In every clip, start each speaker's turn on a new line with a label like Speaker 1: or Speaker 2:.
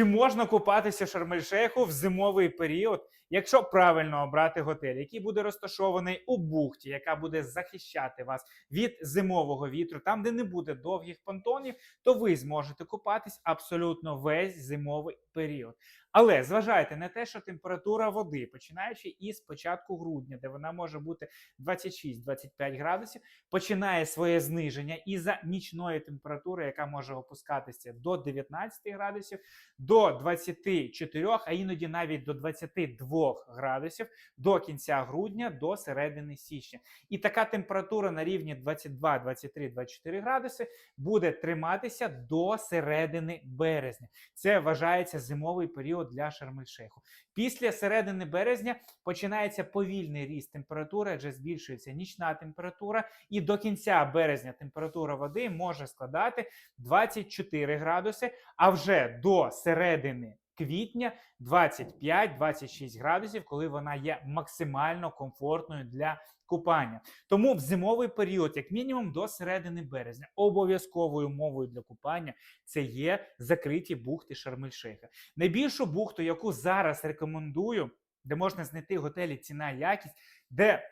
Speaker 1: Чи можна купатися в Шарм-ель-Шейху в зимовий період, якщо правильно обрати готель, який буде розташований у бухті, яка буде захищати вас від зимового вітру, там, де не буде довгих понтонів, то ви зможете купатись абсолютно весь зимовий період. Але зважайте на те, що температура води, починаючи із початку грудня, де вона може бути 26-25 градусів, починає своє зниження із-за нічної температури, яка може опускатися до 19 градусів, до 24, а іноді навіть до 22 градусів до кінця грудня, до середини січня. І така температура на рівні 22, 23, 24 градуси буде триматися до середини березня. Це вважається зимовий період для Шарм-ель-Шейху. Після середини березня починається повільний ріст температури, адже збільшується нічна температура, і до кінця березня температура води може складати 24 градуси, а вже до середини квітня 25-26 градусів, коли вона є максимально комфортною для купання. Тому в зимовий період, як мінімум, до середини березня, обов'язковою мовою для купання це є закриті бухти Шарм-ель-Шейха. Найбільшу бухту, яку зараз рекомендую, де можна знайти готелі ціна якість, де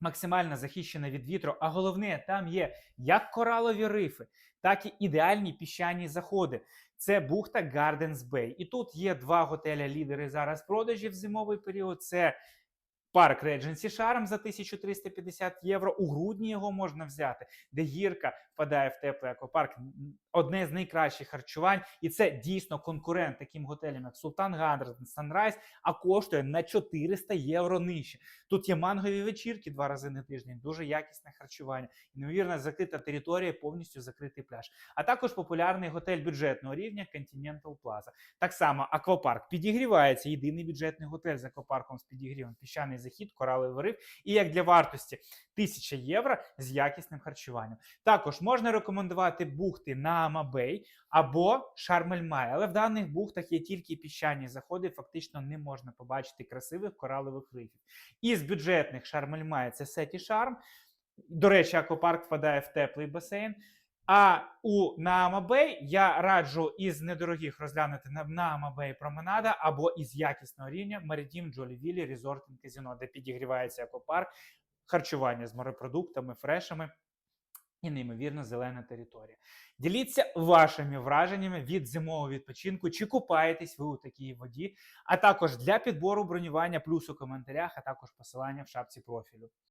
Speaker 1: максимально захищена від вітру, а головне, там є як коралові рифи, так і ідеальні піщані заходи. Це бухта Gardens Bay. І тут є два готеля-лідери зараз продажів продажі в зимовий період. Це Парк Regency Charm за 1350 євро. У грудні його можна взяти, де гірка впадає в теплий аквапарк. Одне з найкращих харчувань, і це дійсно конкурент таким готелям, як Султан Гандерс, Sunrise, а коштує на 400 євро нижче. Тут є мангові вечірки два рази на тиждень, дуже якісне харчування, неймовірно закрита територія, повністю закритий пляж. А також популярний готель бюджетного рівня Continental Plaza. Так само аквапарк підігрівається. Єдиний бюджетний готель з аквапарком з підігрівом, піщаний захід, кораловий риф. І як для вартості 1000 євро з якісним харчуванням. Також можна рекомендувати бухти на Амабей або Шарм-ель-Май, але в даних бухтах є тільки піщані заходи, фактично не можна побачити красивих коралових рифів. Із бюджетних Шарм-ель-Май це Сеті Шарм. До речі, аквапарк впадає в теплий басейн. А у Наамабей я раджу із недорогих розглянути на Наамабей Променада або із якісного рівня Меридім Джолівілі and Casino, де підігрівається аквапарк, харчування з морепродуктами, фрешами і неймовірно зелена територія. Діліться вашими враженнями від зимового відпочинку, чи купаєтесь ви у такій воді, а також для підбору бронювання плюс у коментарях, а також посилання в шапці профілю.